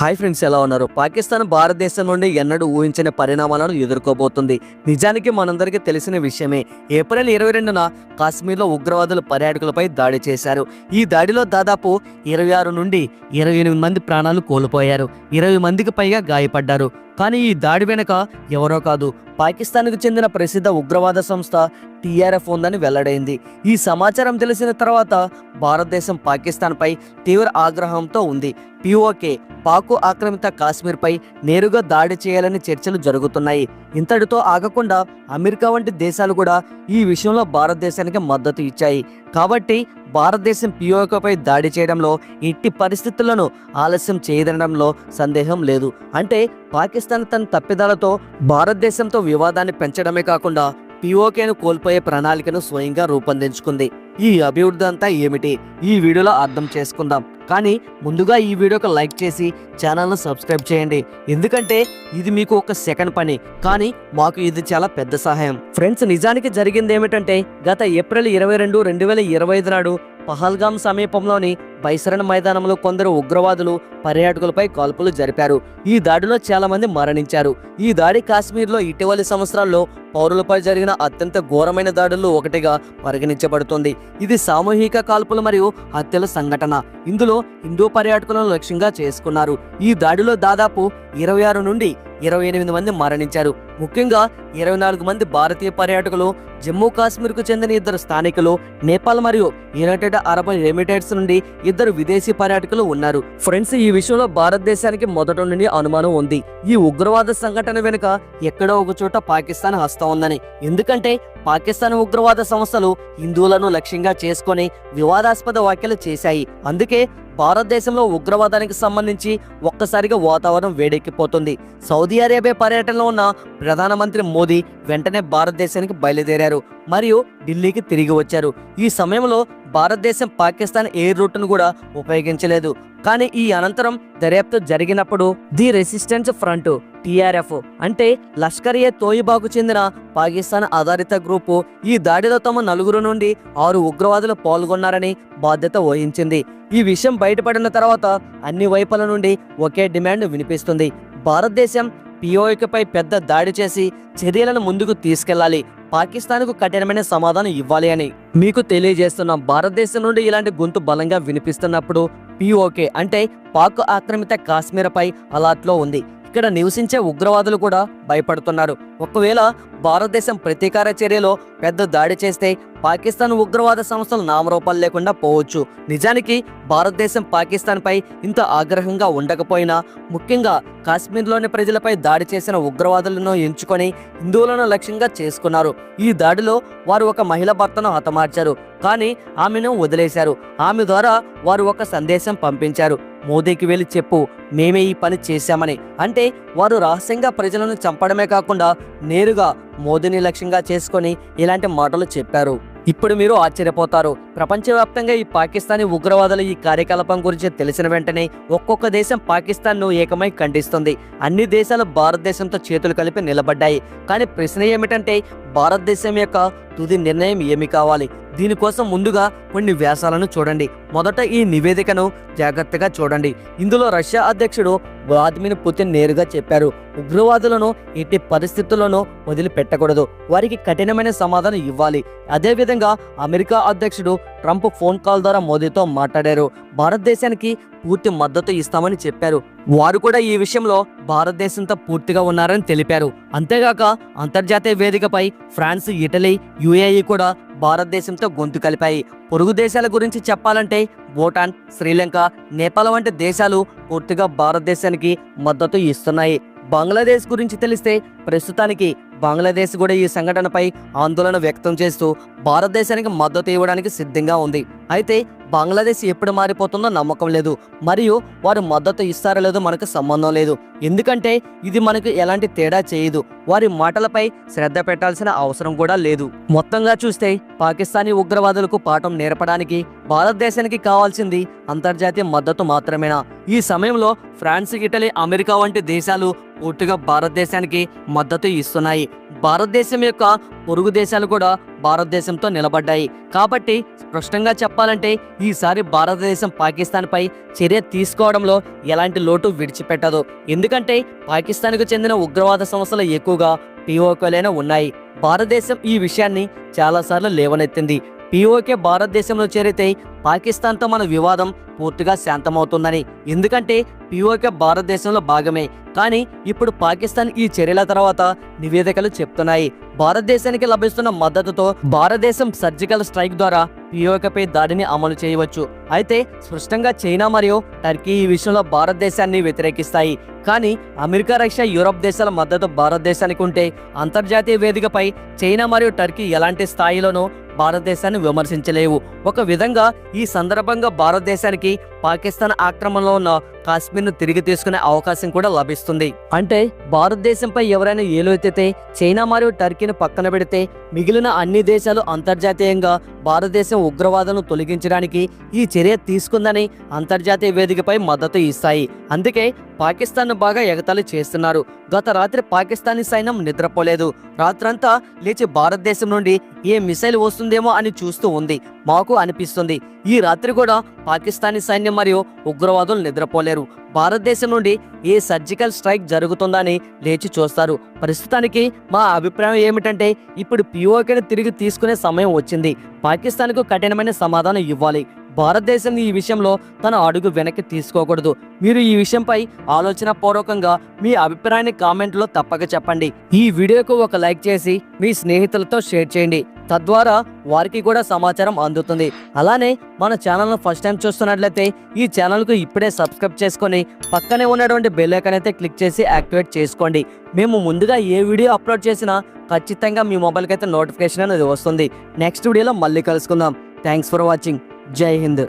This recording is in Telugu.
హాయ్ ఫ్రెండ్స్ ఎలా ఉన్నారు? పాకిస్తాన్ భారతదేశం నుండి ఎన్నడూ ఊహించని పరిణామాలను ఎదుర్కోబోతుంది. నిజానికి మనందరికీ తెలిసిన విషయమే ఏప్రిల్ ఇరవై రెండున కాశ్మీర్లో ఉగ్రవాదులు పర్యాటకులపై దాడి చేశారు. ఈ దాడిలో దాదాపు ఇరవై ఆరు నుండి ఇరవై ఎనిమిది మంది ప్రాణాలు కోల్పోయారు. ఇరవై మందికి పైగా గాయపడ్డారు. కానీ ఈ దాడి వెనుక ఎవరో కాదు పాకిస్తాన్కు చెందిన ప్రసిద్ధ ఉగ్రవాద సంస్థ టీఆర్ఎఫ్ ఉందని వెల్లడైంది. ఈ సమాచారం తెలిసిన తర్వాత భారతదేశం పాకిస్తాన్పై తీవ్ర ఆగ్రహంతో ఉంది. పిఓకే పాకు ఆక్రమిత కాశ్మీర్పై నేరుగా దాడి చేయాలని చర్చలు జరుగుతున్నాయి. ఇంతటితో ఆగకుండా అమెరికా వంటి దేశాలు కూడా ఈ విషయంలో భారతదేశానికి మద్దతు ఇచ్చాయి. కాబట్టి భారతదేశం పిఓకేపై దాడి చేయడంలో ఇట్టి పరిస్థితులను ఆలస్యం చేయదనడంలో సందేహం లేదు. అంటే పాకిస్తాన్ తన తప్పిదాలతో భారతదేశంతో వివాదాన్ని పెంచడమే కాకుండా పిఓకేను కోల్పోయే ప్రణాళికను స్వయంగా రూపొందించుకుంది. ఈ అభివృద్ధి అంతా ఏమిటి? ఈ వీడియోలో అర్థం చేసుకుందాం. కానీ ముందుగా ఈ వీడియోకి లైక్ చేసి ఛానల్ను సబ్స్క్రైబ్ చేయండి. ఎందుకంటే ఇది మీకు ఒక సెకండ్ పని. కానీ మాకు ఇది చాలా పెద్ద సహాయం. ఫ్రెండ్స్ నిజానికి జరిగింది ఏమిటంటే గత ఏప్రిల్ ఇరవై రెండు రెండు వేల ఇరవై ఐదు నాడు పహల్గాం సమీపంలోని బైసరణ మైదానంలో కొందరు ఉగ్రవాదులు పర్యాటకులపై కాల్పులు జరిపారు. ఈ దాడిలో చాలా మంది మరణించారు. ఈ దాడి కాశ్మీర్లో ఇటీవలి సంవత్సరాల్లో పౌరులపై జరిగిన అత్యంత ఘోరమైన దాడుల్లో ఒకటిగా పరిగణించబడుతుంది. ఇది సామూహిక కాల్పులు మరియు హత్యల సంఘటన. ఇందులో హిందూ పర్యాటకులను లక్ష్యంగా చేసుకున్నారు. ఈ దాడిలో దాదాపు ఇరవై ఆరు నుండి ఇరవై ఎనిమిది మంది మరణించారు. ముఖ్యంగా ఇరవై నాలుగు మంది భారతీయ పర్యాటకులు జమ్మూ కాశ్మీర్కు చెందిన ఇద్దరు స్థానికులు నేపాల్ మరియు యునైటెడ్ అరబ్ ఎమిరేట్స్ నుండి ఇద్దరు విదేశీ పర్యాటకులు ఉన్నారు. ఫ్రెండ్స్ ఈ విషయంలో భారతదేశానికి మొదటి నుండి అనుమానం ఉంది. ఈ ఉగ్రవాద సంఘటన వెనుక ఎక్కడో ఒక చోట పాకిస్తాన్ హస్తం ఉందని. ఎందుకంటే పాకిస్తాన్ ఉగ్రవాద సంస్థలు హిందువులను లక్ష్యంగా చేసుకుని వివాదాస్పద వ్యాఖ్యలు చేశాయి. అందుకే భారతదేశంలో ఉగ్రవాదానికి సంబంధించి ఒక్కసారిగా వాతావరణం వేడెక్కిపోతుంది. సౌదీ అరేబియా పర్యటనలో ఉన్న ప్రధానమంత్రి మోదీ వెంటనే భారతదేశానికి బయలుదేరారు మరియు ఢిల్లీకి తిరిగి వచ్చారు. ఈ సమయంలో భారతదేశం పాకిస్తాన్ ఎయిర్ రూట్ను కూడా ఉపయోగించలేదు. కానీ ఈ అనంతరం దర్యాప్తు జరిగినప్పుడు ది రెసిస్టెన్స్ ఫ్రంట్ టిఆర్ఎఫ్ అంటే లష్కర్ ఏ తోయిబాకు చెందిన పాకిస్తాన్ ఆధారిత గ్రూపు ఈ దాడిలో తమ నలుగురు నుండి ఆరు ఉగ్రవాదులు పాల్గొన్నారని బాధ్యత వహించింది. ఈ విషయం బయటపడిన తర్వాత అన్ని వైపుల నుండి ఒకే డిమాండ్ వినిపిస్తుంది. భారతదేశం పిఓకేపై పెద్ద దాడి చేసి చర్యలను ముందుకు తీసుకెళ్ళాలి పాకిస్తాన్కు కఠినమైన సమాధానం ఇవ్వాలి అని మీకు తెలియజేస్తున్నాం భారతదేశం నుండి ఇలాంటి గొంతు బలంగా వినిపిస్తున్నప్పుడు పిఓకే అంటే పాక్ ఆక్రమిత కాశ్మీర్పై అలాట్లో ఉంది. ఇక్కడ నివసించే ఉగ్రవాదులు కూడా భయపడుతున్నారు. ఒకవేళ భారతదేశం ప్రతీకార చర్యలో పెద్ద దాడి చేస్తే పాకిస్తాన్ ఉగ్రవాద సంస్థలు నామరూపాలు లేకుండా పోవచ్చు. నిజానికి భారతదేశం పాకిస్తాన్పై ఇంత ఆగ్రహంగా ఉండకపోయినా ముఖ్యంగా కాశ్మీర్లోని ప్రజలపై దాడి చేసిన ఉగ్రవాదులను ఎంచుకొని హిందువులను లక్ష్యంగా చేసుకున్నారు. ఈ దాడిలో వారు ఒక మహిళ భర్తను హతమార్చారు కానీ ఆమెను వదిలేశారు. ఆమె ద్వారా వారు ఒక సందేశం పంపించారు. మోదీకి వెళ్ళి చెప్పు మేమే ఈ పని చేశామని. అంటే వారు రహస్యంగా ప్రజలను చంపడమే కాకుండా నేరుగా మోదీని లక్ష్యంగా చేసుకొని ఇలాంటి మాటలు చెప్పారు. ఇప్పుడు మీరు ఆశ్చర్యపోతారు. ప్రపంచవ్యాప్తంగా ఈ పాకిస్తానీ ఉగ్రవాదుల ఈ కార్యకలాపం గురించి తెలిసిన వెంటనే ఒక్కొక్క దేశం పాకిస్తాన్ను ఏకమై ఖండిస్తుంది. అన్ని దేశాలు భారతదేశంతో చేతులు కలిపి నిలబడ్డాయి. కానీ ప్రశ్న ఏమిటంటే భారతదేశం యొక్క తుది నిర్ణయం ఏమి కావాలి? దీనికోసం ముందుగా కొన్ని వ్యాసాలను చూడండి. మొదట ఈ నివేదికను జాగ్రత్తగా చూడండి. ఇందులో రష్యా అధ్యక్షుడు వ్లాదిమిర్ పుతిన్ నేరుగా చెప్పారు ఉగ్రవాదులను ఎట్టి పరిస్థితుల్లోనూ వదిలిపెట్టకూడదు. వారికి కఠినమైన సమాధానం ఇవ్వాలి. అదేవిధంగా అమెరికా అధ్యక్షుడు ట్రంప్ ఫోన్ కాల్ ద్వారా మోదీతో మాట్లాడారు. భారతదేశానికి పూర్తి మద్దతు ఇస్తామని చెప్పారు. వారు కూడా ఈ విషయంలో భారతదేశంతో పూర్తిగా ఉన్నారని తెలిపారు. అంతేగాక అంతర్జాతీయ వేదికపై ఫ్రాన్స్ ఇటలీ యుఏఈ కూడా భారతదేశంతో గొంతు కలిపాయి. పొరుగు దేశాల గురించి చెప్పాలంటే భూటాన్ శ్రీలంక నేపాల్ వంటి దేశాలు పూర్తిగా భారతదేశానికి మద్దతు ఇస్తున్నాయి. బంగ్లాదేశ్ గురించి తెలిస్తే ప్రస్తుతానికి బంగ్లాదేశ్ కూడా ఈ సంఘటనపై ఆందోళన వ్యక్తం చేస్తూ భారతదేశానికి మద్దతు ఇవ్వడానికి సిద్ధంగా ఉంది. అయితే బంగ్లాదేశ్ ఎప్పుడు మారిపోతుందో నమ్మకం లేదు. మరియు వారు మద్దతు ఇస్తారో లేదో మనకు సంబంధం లేదు. ఎందుకంటే ఇది మనకు ఎలాంటి తేడా చేయదు. వారి మాటలపై శ్రద్ధ పెట్టాల్సిన అవసరం కూడా లేదు. మొత్తంగా చూస్తే పాకిస్తానీ ఉగ్రవాదులకు పాఠం నేర్పడానికి భారతదేశానికి కావాల్సింది అంతర్జాతీయ మద్దతు మాత్రమేనా? ఈ సమయంలో ఫ్రాన్స్ ఇటలీ అమెరికా వంటి దేశాలు పూర్తిగా భారతదేశానికి మద్దతు ఇస్తున్నాయి. భారతదేశం యొక్క పొరుగు దేశాలు కూడా భారతదేశంతో నిలబడ్డాయి. కాబట్టి స్పష్టంగా చెప్పాలంటే ఈసారి భారతదేశం పాకిస్తాన్పై చర్య తీసుకోవడంలో ఎలాంటి లోటు విడిచిపెట్టదు. ఎందుకంటే పాకిస్తాన్కు చెందిన ఉగ్రవాద సంస్థలు ఎక్కువగా పిఓకేలైనా ఉన్నాయి. భారతదేశం ఈ విషయాన్ని చాలాసార్లు లేవనెత్తింది. పిఓకే భారతదేశంలో చేరితే పాకిస్తాన్తో మన వివాదం పూర్తిగా శాంతమవుతుందని. ఎందుకంటే పిఓకే భారతదేశంలో భాగమే. కానీ ఇప్పుడు పాకిస్తాన్ ఈ చర్యల తర్వాత నివేదికలు చెప్తున్నాయి. భారతదేశానికి లభిస్తున్న మద్దతుతో భారతదేశం సర్జికల్ స్ట్రైక్ ద్వారా పిఓకేపై దాడిని అమలు చేయవచ్చు. అయితే స్పష్టంగా చైనా మరియు టర్కీ ఈ విషయంలో భారతదేశాన్ని వ్యతిరేకిస్తాయి. కానీ అమెరికా రష్యా యూరప్ దేశాల మద్దతు భారతదేశానికి ఉంటే అంతర్జాతీయ వేదికపై చైనా మరియు టర్కీ ఎలాంటి స్థాయిలోనూ భారతదేశాన్ని విమర్శించలేవు. ఒక విధంగా ఈ సందర్భంగా భారతదేశానికి పాకిస్తాన్ ఆక్రమణలో ఉన్న కాశ్మీర్ను తిరిగి తీసుకునే అవకాశం కూడా లభిస్తుంది. అంటే భారతదేశంపై ఎవరైనా ఏలువెత్తితే చైనా మరియు టర్కీని పక్కన పెడితే మిగిలిన అన్ని దేశాలు అంతర్జాతీయంగా భారతదేశం ఉగ్రవాదాలను తొలగించడానికి ఈ చర్య తీసుకుందని అంతర్జాతీయ వేదికపై మద్దతు ఇస్తాయి. అందుకే పాకిస్తాన్ బాగా ఎగతాళి చేస్తున్నారు. గత రాత్రి పాకిస్తానీ సైన్యం నిద్రపోలేదు. రాత్రంతా లేచి భారతదేశం నుండి ఏ మిసైల్ వస్తుందేమో అని చూస్తూ ఉంది. మాకు అనిపిస్తుంది. ఈ రాత్రి కూడా పాకిస్తానీ సైన్యం మరియు ఉగ్రవాదులు చేయలేరు భారతదేశం నుండి ఏ సర్జికల్ స్ట్రైక్ జరుగుతుందని లేచి చూస్తారు. ప్రస్తుతానికి మా అభిప్రాయం ఏమిటంటే ఇప్పుడు పిఓకేని తిరిగి తీసుకునే సమయం వచ్చింది. పాకిస్తాన్కు కఠినమైన సమాధానం ఇవ్వాలి. భారతదేశం ఈ విషయంలో తన అడుగు వెనక్కి తీసుకోకూడదు. మీరు ఈ విషయంపై ఆలోచన పూర్వకంగా మీ అభిప్రాయాన్ని కామెంట్లో తప్పక చెప్పండి. ఈ వీడియోకు ఒక లైక్ చేసి మీ స్నేహితులతో షేర్ చేయండి. తద్వారా వారికి కూడా సమాచారం అందుతుంది. అలానే మన ఛానల్ను ఫస్ట్ టైం చూస్తున్నట్లయితే ఈ ఛానల్కు ఇప్పుడే సబ్స్క్రైబ్ చేసుకొని పక్కనే ఉన్నటువంటి బెల్ ఐకాన్ అయితే క్లిక్ చేసి యాక్టివేట్ చేసుకోండి. మేము ముందుగా ఏ వీడియో అప్లోడ్ చేసినా ఖచ్చితంగా మీ మొబైల్కి అయితే నోటిఫికేషన్ అనేది వస్తుంది. నెక్స్ట్ వీడియోలో మళ్ళీ కలుసుకుందాం. Thanks for watching. Jai Hind.